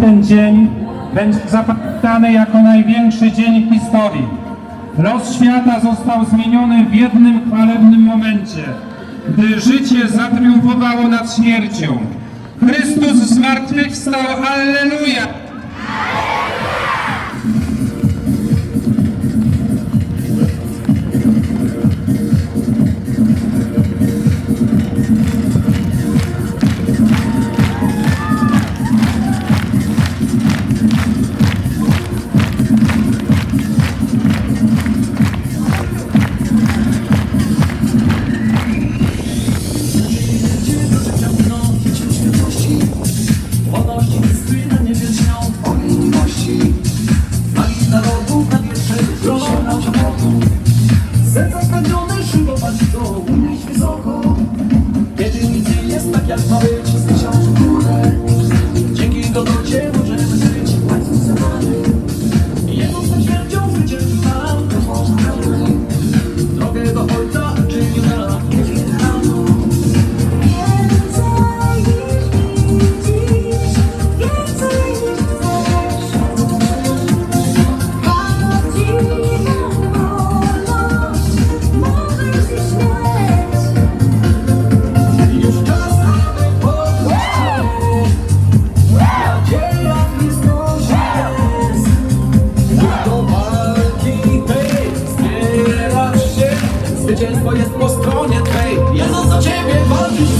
Tamten dzień będzie zapamiętany jako największy dzień w historii. Los świata został zmieniony w jednym chwalebnym momencie, gdy życie zatriumfowało nad śmiercią. Chrystus zmartwychwstał, Alleluja! Po stronie twej. Jezus za ciebie walczyć.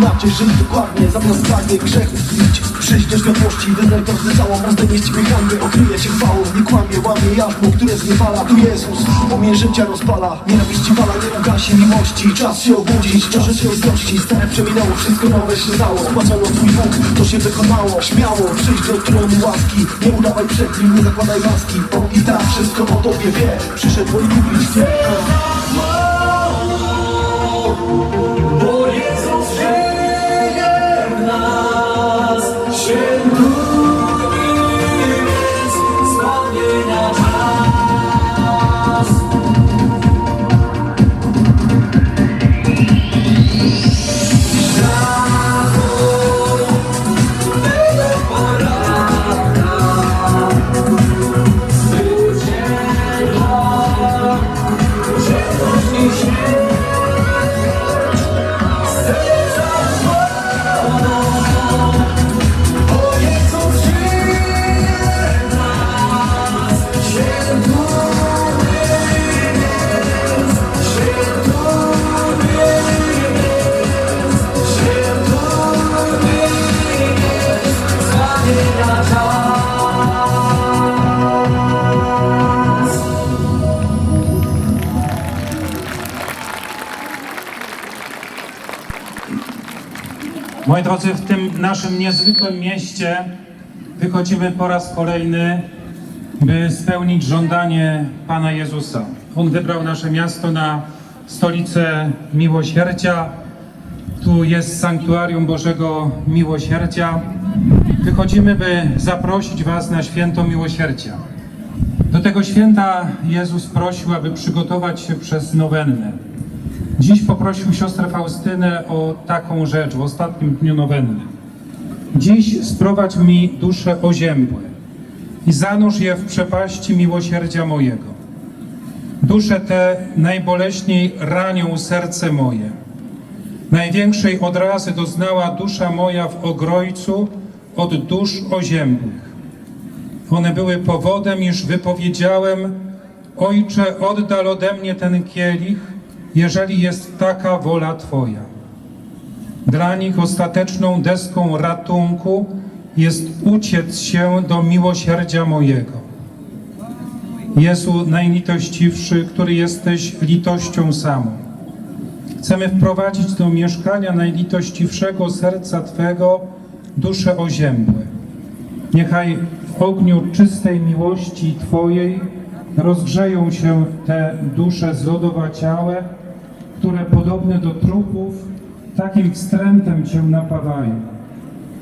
Inaczej żyć dokładnie Zamiast pragnie grzechów tlić Przyjść do światłości, każdy całą nieść ciebie hańby, okryje się chwałą Nie kłamie, łamie jarzmo, które zniewala Tu Jezus, płomień życia rozpala. Nienawiści wala, nie ugasi miłości. Czas się obudzić, się złości Stare przeminęło, wszystko nowe się stało. Spłacono twój Bóg, to się wykonało. Śmiało, przyjdź do tronu łaski. Nie udawaj przed nim, nie zakładaj maski. On i tak wszystko o tobie wie. Przyszedł odkupić cię Bo drodzy, w tym naszym niezwykłym mieście wychodzimy po raz kolejny, by spełnić żądanie Pana Jezusa. On wybrał nasze miasto na stolicę miłosierdzia. Tu jest sanktuarium Bożego Miłosierdzia. Wychodzimy, by zaprosić Was na święto miłosierdzia. Do tego święta Jezus prosił, aby przygotować się przez nowennę. Dziś poprosił siostrę Faustynę o taką rzecz w ostatnim dniu nowenny. Dziś sprowadź mi dusze oziębłe i zanurz je w przepaści miłosierdzia mojego. Dusze te najboleśniej ranią serce moje. Największej odrazy doznała dusza moja w ogrojcu od dusz oziębłych. One były powodem, iż wypowiedziałem, Ojcze, oddal ode mnie ten kielich, jeżeli jest taka wola Twoja. Dla nich ostateczną deską ratunku jest uciec się do miłosierdzia mojego. Jezu najlitościwszy, który jesteś litością samą. Chcemy wprowadzić do mieszkania najlitościwszego serca Twego dusze oziębłe. Niechaj w ogniu czystej miłości Twojej rozgrzeją się te dusze zlodowaciałe, które podobne do trupów takim wstrętem Cię napawają.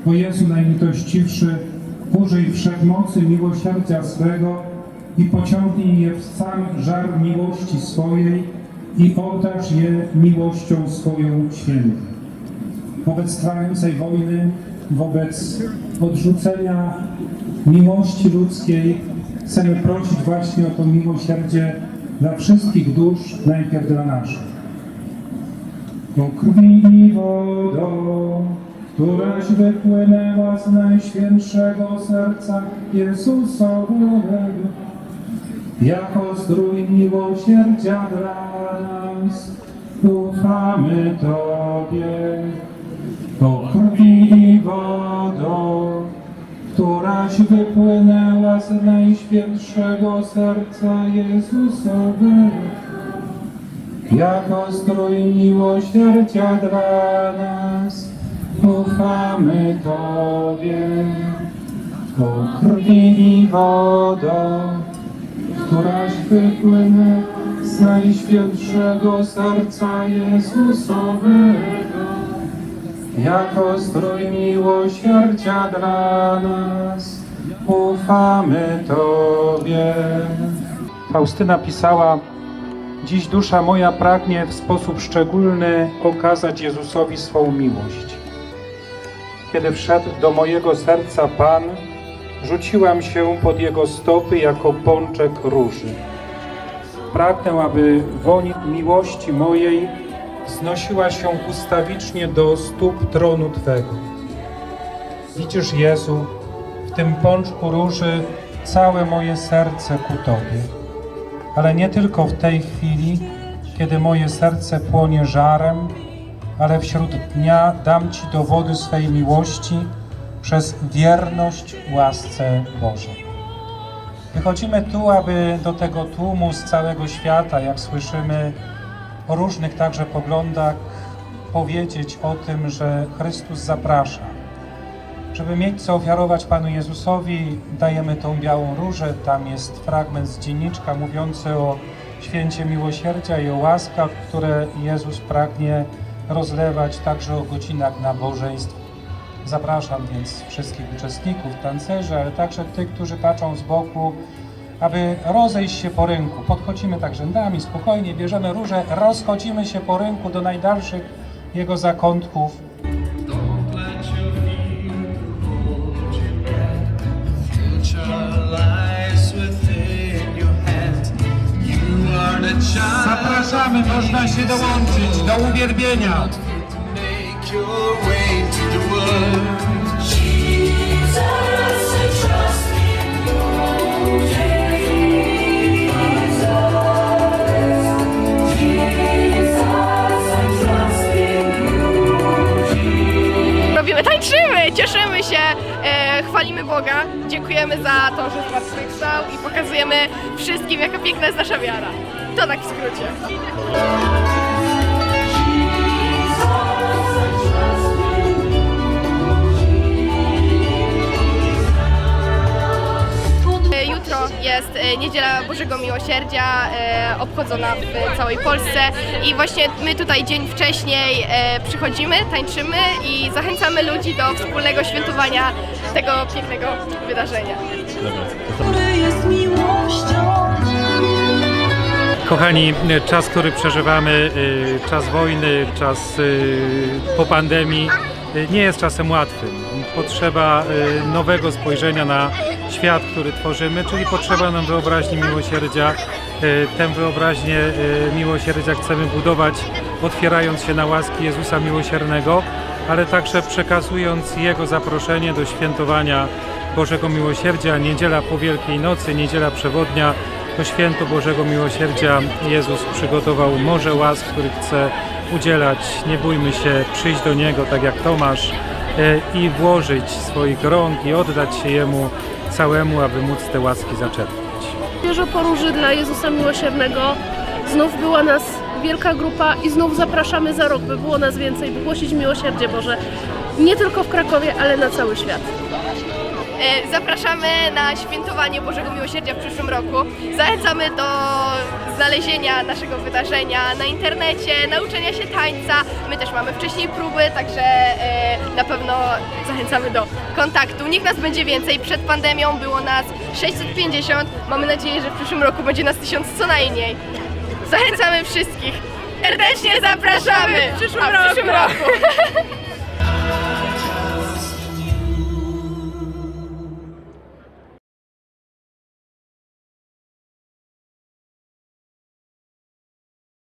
O Jezu najlitościwszy, użyj wszechmocy miłosierdzia swego i pociągnij je w sam żar miłości swojej i obdarz je miłością swoją świętą wobec trwającej wojny, wobec odrzucenia miłości ludzkiej, chcemy prosić właśnie o to miłosierdzie dla wszystkich dusz, najpierw dla naszych. O krwi i wodą, któraś wypłynęła z najświętszego serca Jezusowego, jako zdrój miłosierdzia dla nas, ufamy Tobie. O krwi i wodą, któraś wypłynęła z najświętszego serca Jezusowego, jako strój miłosierdzia dla nas, ufamy Tobie. O krwi i wodą, któraś wypłynęła z najświętszego serca Jezusowego, jako strój miłosierdzia dla nas, ufamy Tobie. Faustyna pisała, Dziś dusza moja pragnie w sposób szczególny okazać Jezusowi swą miłość. Kiedy wszedł do mojego serca Pan, rzuciłam się pod Jego stopy jako pączek róży. Pragnę, aby woń miłości mojej znosiła się ustawicznie do stóp tronu Twego. Widzisz, Jezu, w tym pączku róży całe moje serce ku Tobie. Ale nie tylko w tej chwili, kiedy moje serce płonie żarem, ale wśród dnia dam Ci dowody swej miłości przez wierność łasce Bożej. Wychodzimy tu, aby do tego tłumu z całego świata, jak słyszymy o różnych także poglądach, powiedzieć o tym, że Chrystus zaprasza. Żeby mieć co ofiarować Panu Jezusowi, dajemy tą białą różę. Tam jest fragment z dzienniczka mówiący o święcie miłosierdzia i o łaskach, które Jezus pragnie rozlewać także o godzinach nabożeństw. Zapraszam więc wszystkich uczestników, tancerzy, ale także tych, którzy patrzą z boku, aby rozejść się po rynku. Podchodzimy tak rzędami, spokojnie, bierzemy róże, rozchodzimy się po rynku do najdalszych jego zakątków. Zapraszamy, można się dołączyć do uwielbienia. Robimy, tańczymy, cieszymy się, chwalimy Boga, dziękujemy za to, że zmartwychwstał i pokazujemy wszystkim, jaka piękna jest nasza wiara. To tak w skrócie. Jest e, Niedziela Bożego Miłosierdzia, e, obchodzona w całej Polsce i właśnie my tutaj dzień wcześniej e, przychodzimy, tańczymy i zachęcamy ludzi do wspólnego świętowania tego pięknego wydarzenia. który jest miłością. Kochani, czas, który przeżywamy, y, czas wojny, czas y, po pandemii, y, nie jest czasem łatwym. Potrzeba y, nowego spojrzenia na świat, który tworzymy, czyli potrzeba nam wyobraźni miłosierdzia. Y, Tę wyobraźnię y, miłosierdzia chcemy budować, otwierając się na łaski Jezusa Miłosiernego, ale także przekazując Jego zaproszenie do świętowania Bożego Miłosierdzia. Niedziela po Wielkiej Nocy, niedziela przewodnia to święto Bożego Miłosierdzia Jezus przygotował morze łask, których chce udzielać. Nie bójmy się przyjść do Niego, tak jak Tomasz, i włożyć swoich rąk i oddać się Jemu całemu, aby móc te łaski zaczerpnąć. Wieżo Poróży dla Jezusa Miłosiernego. Znów była nas wielka grupa i znów zapraszamy za rok, by było nas więcej, by głosić miłosierdzie Boże. Nie tylko w Krakowie, ale na cały świat. E, Zapraszamy na świętowanie Bożego Miłosierdzia w przyszłym roku. Zachęcamy do znalezienia naszego wydarzenia na internecie, nauczenia się tańca. My też mamy wcześniej próby, także e, na pewno zachęcamy do kontaktu. Niech nas będzie więcej. Przed pandemią było nas 650. Mamy nadzieję, że w przyszłym roku będzie nas 1000 co najmniej. Zachęcamy wszystkich. Serdecznie zapraszamy w przyszłym, A, w przyszłym roku.